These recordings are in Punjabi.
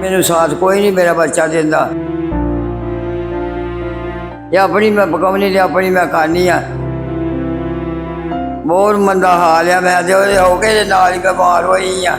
ਮੈਨੂੰ ਸਾਥ ਕੋਈ ਨਹੀਂ ਮੇਰਾ ਬੱਚਾ ਦਿੰਦਾ। ਇਹ ਆਪਣੀ ਮੈਂ ਪਕਾਉਣੀ ਤੇ ਆਪਣੀ ਮੈਂ ਖਾਣੀ ਆ। ਬਹੁਤ ਮੰਦਾ ਹਾਲ ਆ, ਮੈਂ ਤੇ ਉਹਦੇ ਹੋ ਕੇ ਨਾਲ ਹੀ ਬਿਮਾਰ ਹੋਈ ਆ।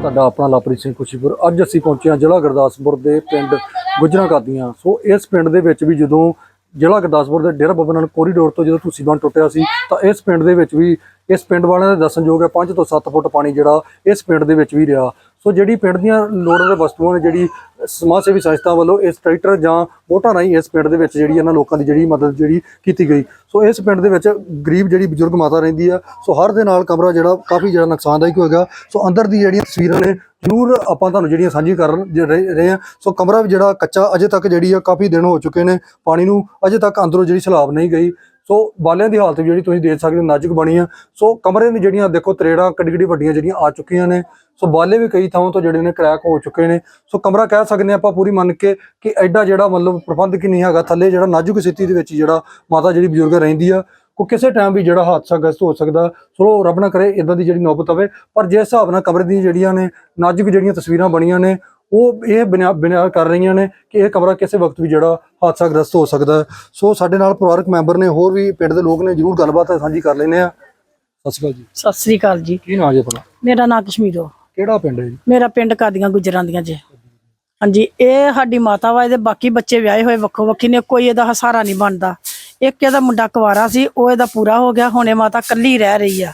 ਤੁਹਾਡਾ ਆਪਣਾ ਲਵਪ੍ਰੀਤ ਸਿੰਘ ਖੁਸ਼ੀਪੁਰ। ਅੱਜ ਅਸੀਂ ਪਹੁੰਚੇ ਹਾਂ ਜ਼ਿਲ੍ਹਾ ਗੁਰਦਾਸਪੁਰ ਦੇ ਪਿੰਡ ਗੁਜਰਾਂ ਕਾਦੀਆਂ। ਸੋ ਇਸ ਪਿੰਡ ਦੇ ਵਿੱਚ ਵੀ ਜਦੋਂ ਜ਼ਿਲ੍ਹਾ ਗੁਰਦਾਸਪੁਰ ਦੇ ਡੇਰਾ ਬਾਬਾ ਨਾਨਕ ਕੋਰੀਡੋਰ ਤੋਂ ਜਦੋਂ ਤੁਸੀਂ ਬੰਨ ਟੁੱਟਿਆ ਸੀ, ਤਾਂ ਇਸ ਪਿੰਡ ਦੇ ਵਿੱਚ ਵੀ ਇਸ ਪਿੰਡ ਵਾਲਿਆਂ ਦੇ ਦੱਸਣਯੋਗ ਹੈ 5 ਤੋਂ 7 ਫੁੱਟ ਪਾਣੀ ਜਿਹੜਾ ਇਸ ਪਿੰਡ ਦੇ ਵਿੱਚ ਵੀ ਰਿਹਾ। ਸੋ ਜਿਹੜੀ ਪਿੰਡ ਦੀਆਂ ਲੋੜਾਂ ਦੇ ਵਸਤੂਆਂ ਨੇ ਜਿਹੜੀ ਸਮਾਜ ਸੇਵੀ ਸੰਸਥਾ ਵੱਲੋਂ ਇਸ ਟਰੈਕਟਰ ਜਾਂ ਵੋਟਾਂ ਰਾਹੀਂ ਇਸ ਪਿੰਡ ਦੇ ਵਿੱਚ ਜਿਹੜੀ ਇਹਨਾਂ ਲੋਕਾਂ ਦੀ ਜਿਹੜੀ ਮਦਦ ਜਿਹੜੀ ਕੀਤੀ ਗਈ। ਸੋ ਇਸ ਪਿੰਡ ਦੇ ਵਿੱਚ ਗਰੀਬ ਜਿਹੜੀ ਬਜ਼ੁਰਗ ਮਾਤਾ ਰਹਿੰਦੀ ਆ ਸੋ ਹਰ ਦੇ ਨਾਲ ਕਮਰਾ ਜਿਹੜਾ ਕਾਫੀ ਜਿਹੜਾ ਨੁਕਸਾਨਦਾਇਕ ਹੋਏਗਾ। ਸੋ ਅੰਦਰ ਦੀ ਜਿਹੜੀਆਂ ਤਸਵੀਰਾਂ ਨੇ, ਜ਼ਰੂਰ ਆਪਾਂ ਤੁਹਾਨੂੰ ਜਿਹੜੀਆਂ ਸਾਂਝੀ ਕਰਨ ਰਹੇ ਰਹੇ ਆ ਸੋ ਕਮਰਾ ਵੀ ਜਿਹੜਾ ਕੱਚਾ ਅਜੇ ਤੱਕ ਜਿਹੜੀ ਆ, ਕਾਫੀ ਦਿਨ ਹੋ ਚੁੱਕੇ ਨੇ, ਪਾਣੀ ਨੂੰ ਅਜੇ ਤੱਕ ਅੰਦਰੋਂ ਜਿਹੜੀ ਸਲਾਬ ਨਹੀਂ ਗਈ। ਸੋ ਬਾਲਿਆਂ ਦੀ ਹਾਲਤ ਵੀ ਜਿਹੜੀ ਤੁਸੀਂ ਦੇਖ ਸਕਦੇ ਹੋ ਨਾਜ਼ੁਕ ਬਣੀ ਆ। ਸੋ ਕਮਰੇ ਦੀ ਜਿਹੜੀਆਂ ਦੇਖੋ ਤਰੇੜਾਂ ਕੱਡੀ ਕੱਡੀ ਵੱਡੀਆਂ ਜਿਹੜੀਆਂ ਆ ਚੁੱਕੀਆਂ ਨੇ। ਸੋ ਬਾਲੇ ਵੀ ਕਈ ਥਾਵਾਂ ਤੋਂ ਜਿਹੜੇ ਨੇ ਕ੍ਰੈਕ ਹੋ ਚੁੱਕੇ ਨੇ। ਸੋ ਕਮਰਾ ਕਹਿ ਸਕਦੇ ਹਾਂ ਆਪਾਂ ਪੂਰੀ ਮੰਨ ਕੇ ਕਿ ਐਡਾ ਜਿਹੜਾ ਮਤਲਬ ਪ੍ਰਬੰਧ ਕਿ ਨਹੀਂ ਹੈਗਾ। ਥੱਲੇ ਜਿਹੜਾ ਨਾਜ਼ੁਕ ਸਥਿਤੀ ਦੇ ਵਿੱਚ ਜਿਹੜਾ ਮਾਤਾ ਜਿਹੜੀ ਬਜ਼ੁਰਗ ਰਹਿੰਦੀ ਆ ਕੋ ਕਿਸੇ ਟਾਈਮ ਵੀ ਜਿਹੜਾ ਹਾਦਸਾ ਗਸਤ ਹੋ ਸਕਦਾ। ਚਲੋ ਰੱਬ ਨਾ ਕਰੇ ਇਦਾਂ ਦੀ ਜਿਹੜੀ ਨੌਬਤ ਆਵੇ। ਪਰ ਜਿਸ ਹਿਸਾਬ ਨਾਲ ਕਮਰੇ ਦੀਆਂ ਜਿਹੜੀਆਂ ਨੇ ਨਾਜ਼ੁਕ ਜਿਹੜੀਆਂ ਤਸਵੀਰਾਂ ਬਣੀਆਂ ਨੇ ਉਹ ਇਹ ਬਿਨਾ ਕਰ ਰਹੀਆਂ ਨੇ ਕਿ ਇਹ ਕਮਰਾ ਕਿਸੇ ਵਕਤ ਵੀ ਜਿਹੜਾ ਹਾਦਸਾ ਗ੍ਰਸਤ ਹੋ ਸਕਦਾ ਹੈ। ਸੋ ਸਾਡੇ ਨਾਲ ਪਰਿਵਾਰਕ ਮੈਂਬਰ ਨੇ ਹੋਰ ਵੀ ਪਿੰਡ ਦੇ ਲੋਕ ਨੇ ਜਰੂਰ ਗੱਲਬਾਤ ਸਾਂਝੀ ਕਰ ਲੈਨੇ ਆ ਸਤਿ ਸ਼੍ਰੀ ਅਕਾਲ ਜੀ। ਸਤਿ ਸ੍ਰੀ ਅਕਾਲ ਜੀ। ਕੀ ਨਾਂ ਜੀ ਆਪਣਾ? ਮੇਰਾ ਨਾਮ ਕਸ਼ਮੀਰੋ ਕਿਹੜਾ ਪਿੰਡ ਹੈ ਜੀ? ਮੇਰਾ ਪਿੰਡ ਕਾਦੀਆਂ ਗੁਜਰਾਂ ਦੀਆਂ ਜੀ। ਹਾਂਜੀ ਇਹ ਸਾਡੀ ਮਾਤਾ ਵਾ ਇਹਦੇ ਬਾਕੀ ਬੱਚੇ ਵਿਆਹੇ ਹੋਏ ਵੱਖੋ ਵੱਖੀ ਨੇ ਕੋਈ ਇਹਦਾ ਹਸਾਰਾ ਨਹੀਂ ਬਣਦਾ। ਇੱਕ ਇਹਦਾ ਮੁੰਡਾ ਕੁਵਾਰਾ ਸੀ ਉਹ ਇਹਦਾ ਪੂਰਾ ਹੋ ਗਿਆ ਹੁਣੇ ਮਾਤਾ ਕੱਲੀ ਰਹਿ ਰਹੀ ਆ।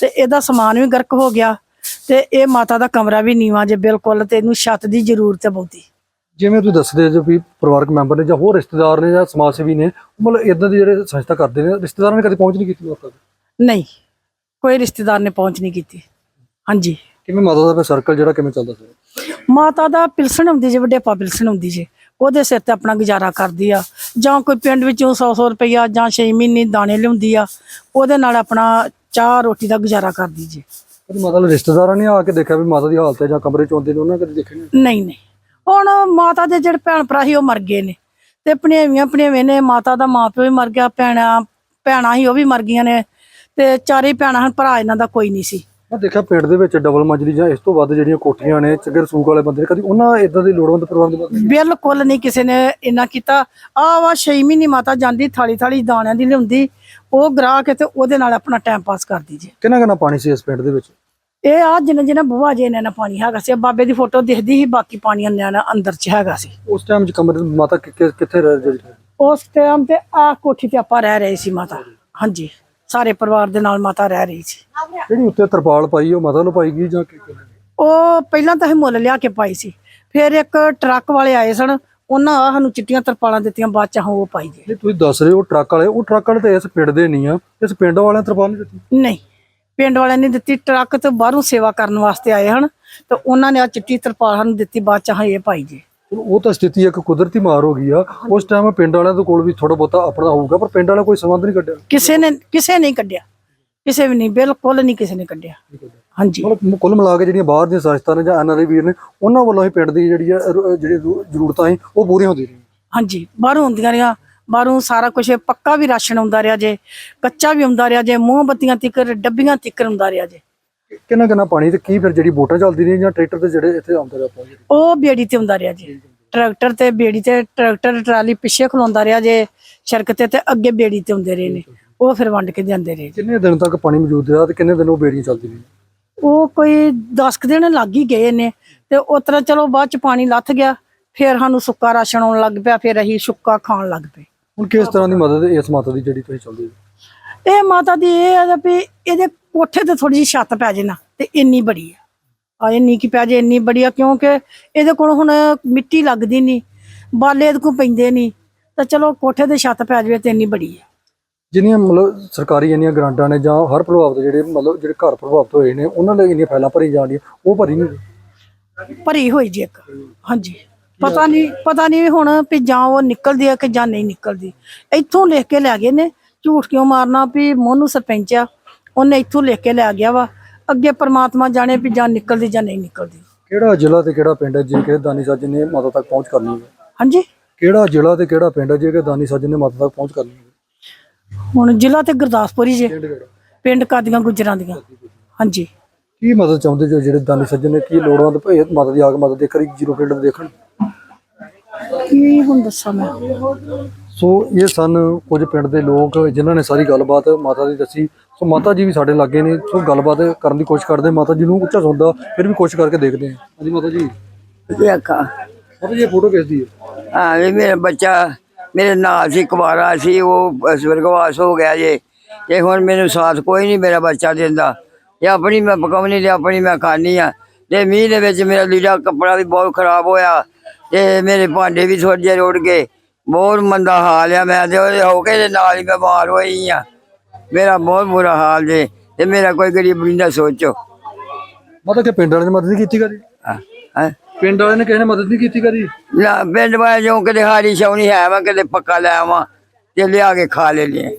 ਤੇ ਇਹਦਾ ਸਮਾਨ ਵੀ ਗਰਕ ਹੋ ਗਿਆ। ਤੇ ਇਹ ਮਾਤਾ ਦਾ ਕਮਰਾ ਵੀ ਨੀਵਾਂ ਜੇ ਬਿਲਕੁਲ ਤੇ ਇਹਨੂੰ ਛੱਤ ਦੀ ਜ਼ਰੂਰਤ ਹੈ ਬਹੁਤੀ। ਜਿਵੇਂ ਤੁਸੀਂ ਦੱਸਦੇ ਜੋ ਵੀ ਪਰਿਵਾਰਕ ਮੈਂਬਰ ਨੇ ਜਾਂ ਹੋਰ ਰਿਸ਼ਤੇਦਾਰ ਨੇ ਜਾਂ ਸਮਾਜ ਸੇਵੀ ਨੇ ਮਤਲਬ ਇਦਾਂ ਦੀ ਜਿਹੜੇ ਸੰਸਥਾ ਕਰਦੇ ਨੇ ਰਿਸ਼ਤੇਦਾਰਾਂ ਨੇ ਕਦੇ ਪਹੁੰਚ ਨਹੀਂ ਕੀਤੀ ਲੋਕਾਂ ਤੱਕ ਨਹੀਂ ਕੋਈ ਰਿਸ਼ਤੇਦਾਰ ਨੇ ਪਹੁੰਚ ਨਹੀਂ ਕੀਤੀ। ਹਾਂਜੀ। ਕਿਵੇਂ ਮਾਤਾ ਦਾ ਸਰਕਲ ਜਿਹੜਾ ਕਿਵੇਂ ਚੱਲਦਾ ਸੀ ਮਾਤਾ ਦਾ ਪਿਲਸਣ ਹੁੰਦੀ ਜੇ ਵੱਡੇਪਾ ਪਿਲਸਣ ਹੁੰਦੀ ਜੇ ਉਹਦੇ ਸਿਰ ਤੇ ਆਪਣਾ ਗੁਜ਼ਾਰਾ ਕਰਦੀ ਆ। ਜਾਂ ਕੋਈ ਪਿੰਡ ਵਿੱਚੋਂ 100-100 ਰੁਪਈਆ ਜਾਂ 6 ਮਹੀਨੇ ਦਾਣੇ ਲਿਆਉਂਦੀ ਆ ਉਹਦੇ ਨਾਲ ਆਪਣਾ ਚਾਹ ਰੋਟੀ ਦਾ ਗੁਜ਼ਾਰਾ ਕਰਦੀ ਜੇ। ਕਦੇ ਮਾਤਾ ਦੇ ਰਿਸ਼ਤੇਦਾਰਾਂ ਨੇ ਆ ਕੇ ਦੇਖਿਆ ਵੀ ਮਾਤਾ ਦੀ ਹਾਲਤ ਹੈ ਜਾਂ ਕਮਰੇ ਚ ਆਉਂਦੇ ਨੇ, ਉਹਨਾਂ ਕਦੇ ਦੇਖੇ ਨਹੀਂ ਨਹੀਂ ਨਹੀਂ। ਹੁਣ ਮਾਤਾ ਦੇ ਜਿਹੜੇ ਭੈਣ ਭਰਾ ਸੀ, ਉਹ ਮਰ ਗਏ ਨੇ। ਤੇ ਭਣੇਵੀਆਂ ਭਣੇਵੇਂ ਨੇ, ਮਾਤਾ ਦਾ ਮਾਪਿਓ ਵੀ ਮਰ ਗਿਆ, ਭੈਣਾਂ ਭੈਣਾਂ ਸੀ ਉਹ ਵੀ ਮਰ ਗਈਆਂ ਨੇ। ਤੇ ਚਾਰੇ ਭੈਣਾਂ ਹਨ, ਭਰਾ ਇਹਨਾਂ ਦਾ ਕੋਈ ਨਹੀਂ ਸੀ। ਮੈਂ ਦੇਖਿਆ ਪਿੰਡ ਦੇ ਵਿੱਚ ਡਬਲ ਮੰਜ਼ਲੀ ਜਾਂ ਇਸ ਤੋਂ ਵੱਧ ਜਿਹੜੀਆਂ ਕੋਠੀਆਂ ਨੇ ਚਗਰ ਸੂਕ ਵਾਲੇ ਬੰਦੇ ਨੇ ਕਦੀ ਉਹਨਾਂ ਇਦਾਂ ਦੀ ਲੋੜਵੰਦ ਪਰਿਵਾਰ ਦੇ ਬਿਲਕੁਲ ਨਹੀਂ ਕਿਸੇ ਨੇ ਇੰਨਾ ਕੀਤਾ। ਆ ਵਾ 6 ਮਹੀਨੇ ਮਾਤਾ ਜਾਂਦੀ ਥਾਲੀ ਥਾਲੀ ਦਾਣਿਆਂ ਦੀ ਲਿਆਉਂਦੀ ਉਹ ਗਰਾ ਕੇ ਤੇ ਉਹਦੇ ਨਾਲ ਆਪਣਾ ਟਾਈਮ ਪਾਸ ਕਰਦੀ ਜੇ। ਕਿੰਨਾ ਕਿੰਨਾ ਪਾਣੀ ਸੀ ਇਸ ਪਿੰਡ ਦੇ ਵਿੱਚ? ਇਹ ਆ ਜਿੰਨਾ ਜਿੰਨਾ ਬੂਹਾ ਜੇ ਇਹਨਾਂ ਪਾਣੀ ਹੈਗਾ ਸੀ। ਬਾਬੇ ਦੀ ਫੋਟੋ ਦਿਖਦੀ ਸੀ ਬਾਕੀ ਪਾਣੀ ਨਾਲ ਅੰਦਰ ਚ ਹੈਗਾ ਸੀ। ਉਸ ਟਾਈਮ ਚ ਕਮਰੇ ਮਾਤਾ ਕਿੱਥੇ ਰਹਿ ਜਿਹੜੀ ਉਸ ਟਾਈਮ ਤੇ ਆ ਕੋਠੀ ਤੇ ਆਪਾਂ ਰਹਿ ਰਹੇ ਸੀ ਮਾਤਾ। ਹਾਂਜੀ। ਸਾਰੇ ਪਰਿਵਾਰ ਦੇ ਨਾਲ ਮਾਤਾ ਰਹਿ ਰਹੀ ਸੀ। ਜਿਹੜੀ ਉੱਤੇ ਤਰਪਾਲ ਪਾਈ ਉਹ ਮਾਤਾ ਨੂੰ ਪਾਈ ਗਈ ਜਾਂ ਕਿ ਉਹ ਪਹਿਲਾਂ ਤਾਂ ਇਹ ਮੁੱਲ ਲਿਆ ਕੇ ਪਾਈ ਸੀ। ਫਿਰ ਇੱਕ ਟਰੱਕ ਵਾਲੇ ਆਏ ਸਨ ਉਹਨਾਂ ਆਹ ਸਾਨੂੰ ਚਿੱਟੀਆਂ ਤਰਪਾਲਾਂ ਦਿੱਤੀਆਂ ਬਾਅਦ ਚ ਉਹ ਪਾਈ ਜੇ ਨਹੀਂ ਤੁਸੀਂ ਦੱਸ ਰਹੇ ਹੋ ਟਰੱਕ ਵਾਲੇ ਉਹ ਟਰੱਕ ਵਾਲੇ ਤਾਂ ਇਸ ਪਿੰਡ ਦੇ ਨਹੀਂ ਆ ਇਸ ਪਿੰਡ ਵਾਲਿਆਂ ਤਰਪਾਲ ਨਹੀਂ ਦਿੱਤੀ? ਨਹੀਂ ਪਿੰਡ ਵਾਲਿਆਂ ਨੇ ਦਿੱਤੀ ਟਰੱਕ ਤੋਂ ਬਾਹਰੋਂ ਸੇਵਾ ਕਰਨ ਵਾਸਤੇ ਆਏ ਹਨ ਤੇ ਉਹਨਾਂ ਨੇ ਆ ਚਿੱਟੀ ਤਰਪਾਲ ਸਾਨੂੰ ਦਿੱਤੀ ਬਾਅਦ ਚ ਹਾਂ ਇਹ ਪਾਈ ਚਲੋ ਉਹ ਤਾਂ ਸਥਿਤੀ ਇੱਕ ਕੁਦਰਤੀ ਮਾਰ ਹੋ ਗਈ ਆ। ਉਸ ਟਾਈਮ ਪਿੰਡ ਵਾਲਿਆਂ ਦੇ ਕੋਲ ਵੀ ਥੋੜਾ ਬਹੁਤਾ ਆਪਣਾ ਹੋਊਗਾ ਪਰ ਪਿੰਡ ਵਾਲਾ ਕੋਈ ਸੰਬੰਧ ਨਹੀਂ ਕੱਢਿਆ। ਕਿਸੇ ਨੇ ਕਿਸੇ ਨਹੀਂ ਕੱਢਿਆ। ਕਿਸੇ ਵੀ ਨਹੀਂ ਬਿਲਕੁਲ ਨਹੀਂ ਕਿਸੇ ਨੇ ਕੱਢਿਆ। ਹਾਂਜੀ। ਮਤਲਬ ਕੁੱਲ ਮਿਲਾ ਕੇ ਜਿਹੜੀਆਂ ਬਾਹਰ ਦੀਆਂ ਸੰਸਥਾਵਾਂ ਨੇ ਜਾਂ ਐਨਆਰਆਈ ਵੀਰ ਨੇ ਉਹਨਾਂ ਵੱਲੋਂ ਹੀ ਪਿੰਡ ਦੀ ਜਿਹੜੀ ਆ ਜਿਹੜੀ ਜ਼ਰੂ- ਜ਼ਰੂਰਤਾਂ ਸੀ ਉਹ ਪੂਰੀਆਂ ਹੁੰਦੀਆਂ ਰਹੀਆਂ। ਹਾਂਜੀ ਬਾਹਰੋਂ ਹੁੰਦੀਆਂ ਰਹੀਆਂ। ਬਾਹਰੋਂ ਸਾਰਾ ਕੁਝ ਪੱਕਾ ਵੀ ਰਾਸ਼ਨ ਆਉਂਦਾ ਰਿਹਾ ਜੇ ਕੱਚਾ ਵੀ ਆਉਂਦਾ ਰਿਹਾ ਜੇ ਮੋਮਬੱਤੀਆਂ ਤਿੱਕਰ ਡੱਬੀਆਂ ਤਿੱਕਰ ਆਉਂਦਾ ਰਿਹਾ ਜੇ। ਕਿੰਨਾ ਕਿੰਨਾ ਪਾਣੀ ਤੇ ਕੀ ਫਿਰ ਜਿਹੜੀ ਬੋਟਾਂ ਚੱਲਦੀ ਰਹੀਆਂ ਜਾਂ ਟਰੈਕਟਰ ਤੇ ਜਿਹੜੇ ਇੱਥੇ ਆਉਂਦੇ ਰਹੇ ਪਹੁੰਚੇ? ਉਹ ਬੇੜੀ ਤੇ ਆਉਂਦਾ ਰਿਹਾ ਜੇ। ਟਰੈਕਟਰ ਤੇ ਬੇੜੀ ਤੇ ਟਰੈਕਟਰ ਟਰਾਲੀ ਪਿੱਛੇ ਖਲੋਂਦਾ ਰਿਹਾ ਜੇ ਸੜਕ ਤੇ ਤੇ ਅੱਗੇ ਬੇੜੀ ਤੇ ਹੁੰਦੇ ਰਹੇ ਨੇ। ਉਹ ਫਿਰ ਵੰਡ ਕੇ ਜਾਂਦੇ ਰਹੇ। ਕਿੰਨੇ ਦਿਨ ਤੱਕ ਪਾਣੀ ਮੌਜੂਦ ਰਿਹਾ ਤੇ ਕਿੰਨੇ ਦਿਨ ਉਹ ਬੇੜੀਆਂ ਚੱਲਦੀ ਰਹੀਆਂ? ਉਹ ਕੋਈ 10 ਕੁ ਦਿਨ ਲੱਗ ਹੀ ਗਏ ਨੇ ਤੇ ਉਸ ਤਰ੍ਹਾਂ ਚਲੋ ਬਾਅਦ ਚ ਪਾਣੀ ਲੱਥ ਗਿਆ ਫਿਰ ਸਾਨੂੰ ਸੁੱਕਾ ਰਾਸ਼ਨ ਆਉਣ ਲੱਗ ਪਿਆ ਫਿਰ ਅਸੀਂ ਸੁੱਕਾ ਖਾਣ ਲੱਗ ਪਏ। ਹੁਣ ਕਿਸ ਤਰ੍ਹਾਂ ਦੀ ਮਦਦ ਇਸ ਮਾਤਾ ਦੀ ਜਿਹੜੀ ਤੁਸੀਂ ਚਾਹੁੰਦੇ ਹੋ? ਇਹ ਮਾਤਾ ਦੀ ਇਹ ਆ ਵੀ ਇਹਦੇ ਕੋਠੇ ਤੇ ਥੋੜੀ ਜਿਹੀ ਛੱਤ ਪੈ ਜੇ ਨਾ ਤੇ ਇੰਨੀ ਬੜੀ ਆ। ਆ ਇੰਨੀ ਕੀ ਪੈ ਜੇ ਇੰਨੀ ਬੜੀ ਆ ਕਿਉਂਕਿ ਇਹਦੇ ਕੋਲ ਹੁਣ ਮਿੱਟੀ ਲੱਗਦੀ ਨਹੀਂ ਬਾਲੇ ਇਹਦੇ ਕੋਲ ਪੈਂਦੇ ਨਹੀਂ ਤਾਂ ਚਲੋ ਕੋਠੇ ਤੇ ਛੱਤ ਪੈ ਜਾਵੇ ਤੇ ਇੰਨੀ ਬੜੀ ਆ। ਜਿੰਨੀਆਂ ਮਤਲਬ ਸਰਕਾਰੀ ਇੰਨੀਆਂ ਗ੍ਰਾਂਟਾਂ ਨੇ ਜਾਂ ਹਰ ਪ੍ਰਭਾਵਿਤ ਜਿਹੜੇ ਮਤਲਬ ਜਿਹੜੇ ਘਰ ਪ੍ਰਭਾਵਿਤ ਹੋਏ ਨੇ ਉਹਨਾਂ ਲਈ ਇੰਨੀਆਂ ਫਾਈਲਾਂ ਭਰੀ ਜਾਂਦੀਆਂ ਉਹ ਭਰੀ ਨਹੀਂ ਭਰੀ ਹੋਈ ਜੀ ਇੱਕ ਹਾਂਜੀ। ਪਤਾ ਨਹੀਂ ਪਤਾ ਨਹੀਂ ਹੁਣ ਵੀ ਜਾਂ ਉਹ ਨਿਕਲਦੀ ਆ ਕਿ ਜਾਂ ਨਹੀਂ ਨਿਕਲਦੀ। ਇੱਥੋਂ ਲਿਖ ਕੇ ਲੈ ਗਏ ਨੇ ਝੂਠ ਕਿਉਂ ਮਾਰਨਾ ਵੀ ਮੋਨੂ ਸਰਪੰਚ ਆ ਉਹਨੇ ਇੱਥੋਂ ਲਿਖ ਕੇ ਲੈ ਗਿਆ ਵਾ। ਅੱਗੇ ਪ੍ਰਮਾਤਮਾ ਜਾਣੇ ਵੀ ਜਾਂ ਨਿਕਲਦੀ ਜਾਂ ਨਹੀਂ ਨਿਕਲਦੀ। ਕਿਹੜਾ ਜ਼ਿਲ੍ਹਾ ਤੇ ਕਿਹੜਾ ਪਿੰਡ ਹੈ ਜੇ ਕਿ ਦਾਨੀ ਸਾਜਨ ਨੇ ਮਾਤਾ ਤੱਕ ਪਹੁੰਚ ਕਰਨੀ ਹੈ? ਹਾਂਜੀ? ਕਿਹੜਾ ਜ਼ਿਲ੍ਹਾ ਤੇ ਕਿਹੜਾ ਪਿੰਡ ਹੈ ਜੇ ਕਿ ਦਾਨੀ ਸਾਜਨ ਨੇ ਮਾਤਾ ਤੱਕ ਪਹੁੰਚ ਕਰਨੀ ਹੈ? ਹੁਣ ਜ਼ਿਲ੍ਹਾ ਤੇ ਗੁਰਦਾਸਪੁਰ ਹੀ ਜੇ। ਪਿੰਡ ਕਾਦੀਆਂ ਗੁਜਰਾਂ ਦੀਆਂ। ਹਾਂਜੀ। ਕੀ ਮਦਦ ਚਾਹੁੰਦੇ ਜੋ ਜਿਹੜੇ ਦਾਨੀ ਸੱਜਣ ਨੇ? ਕੀ ਲੋੜਵੰਦ ਭਈ ਮਦਦ ਦੀ ਆਗ ਮਦਦ ਦੇ ਕਰੀ ਜੀਰੋ ਪਿੰਡ ਨੂੰ ਦੇਖਣ? ਕੀ ਹੁਣ ਦੱਸਾਂ ਮੈਂ? ਸੋ ਇਹ ਸਨ ਕੁਝ ਪਿੰਡ ਦੇ ਲੋਕ ਜਿਨ੍ਹਾਂ ਨੇ ਸਾਰੀ ਗੱਲਬਾਤ ਮਾਤਾ ਦੀ ਦੱਸੀ। ਸੋ ਮਾਤਾ ਜੀ ਵੀ ਸਾਡੇ ਲਾਗੇ ਨੇ ਸੋ ਗੱਲਬਾਤ ਕਰਨ ਦੀ ਕੋਸ਼ਿਸ਼ ਕਰਦੇ ਮਾਤਾ ਜੀ ਨੂੰ ਉੱਚਾ ਸੁਣਦਾ ਫਿਰ ਵੀ ਕੋਸ਼ਿਸ਼ ਕਰਕੇ ਦੇਖਦੇ ਹਾਂ। ਹਾਂਜੀ ਮਾਤਾ ਜੀ। ਦੇਖਾ। ਮਾਤਾ ਜੀ ਇਹ ਫੋਟੋ ਕਿਸ ਦੀ ਹੈ? ਹਾਂ ਵੀ ਮੇਰਾ ਬੱਚਾ ਮੇਰੇ ਨਾਲ ਸੀ ਕੁਵਾਰਾ ਸੀ ਉਹ ਸਵਰਗਵਾਸ ਹੋ ਗਿਆ ਜੇ। ਤੇ ਹੁਣ ਮੈਨੂੰ ਸਾਥ ਕੋਈ ਨਹੀਂ ਮੇਰਾ ਬੱਚਾ ਦਿੰਦਾ। ਇਹ ਆਪਣੀ ਮੈਂ ਪਕਾਉਣੀ ਤੇ ਆਪਣੀ ਮੈਂ ਖਾਣੀ ਆ ਤੇ ਮੀਂਹ ਦੇ ਵਿੱਚ ਮੇਰਾ ਲੀੜਾ ਕੱਪੜਾ ਵੀ ਬਹੁਤ ਖਰਾਬ ਹੋਇਆ। ਤੇ ਮੇਰੇ ਭਾਂਡੇ ਵੀ ਥੋੜੇ ਜਿਹੇ ਰੁੜ ਗਏ। ਬਹੁਤ ਮੰਦਾ ਹਾਲ ਆ ਮੈਂ ਤੇ ਉਹਦੇ ਹੋ ਕੇ ਨਾਲ ਹੀ ਬਿਮਾਰ ਹੋਈ ਆ। ਮੇਰਾ ਬਹੁਤ ਬੁਰਾ ਹਾਲ ਜੇ ਤੇ ਮੇਰਾ ਕੋਈ ਗਰੀਬੀ ਦਾ ਸੋਚੋ। ਮਾਤਾ ਕਿ ਪਿੰਡ ਵਾਲਿਆਂ ਨੇ ਮਦਦ ਨਹੀਂ ਕੀਤੀ ਕਦੀ? ਹਾਂ ਹਾਂ? ਪਿੰਡ ਵਾਲਿਆਂ ਨੇ ਕਿਸੇ ਨੇ ਮਦਦ ਨਹੀਂ ਕੀਤੀ ਕਦੀ? ਨਾ ਪਿੰਡ ਵਾਲੇ ਜੋ ਕਿਤੇ ਹਾਰੀ ਸ਼ੌਣੀ ਹੈ ਵਾ ਕਿਤੇ ਪੱਕਾ ਲੈ ਆਵਾਂ ਤੇ ਲਿਆ ਕੇ ਖਾ ਲੈ ਲਈ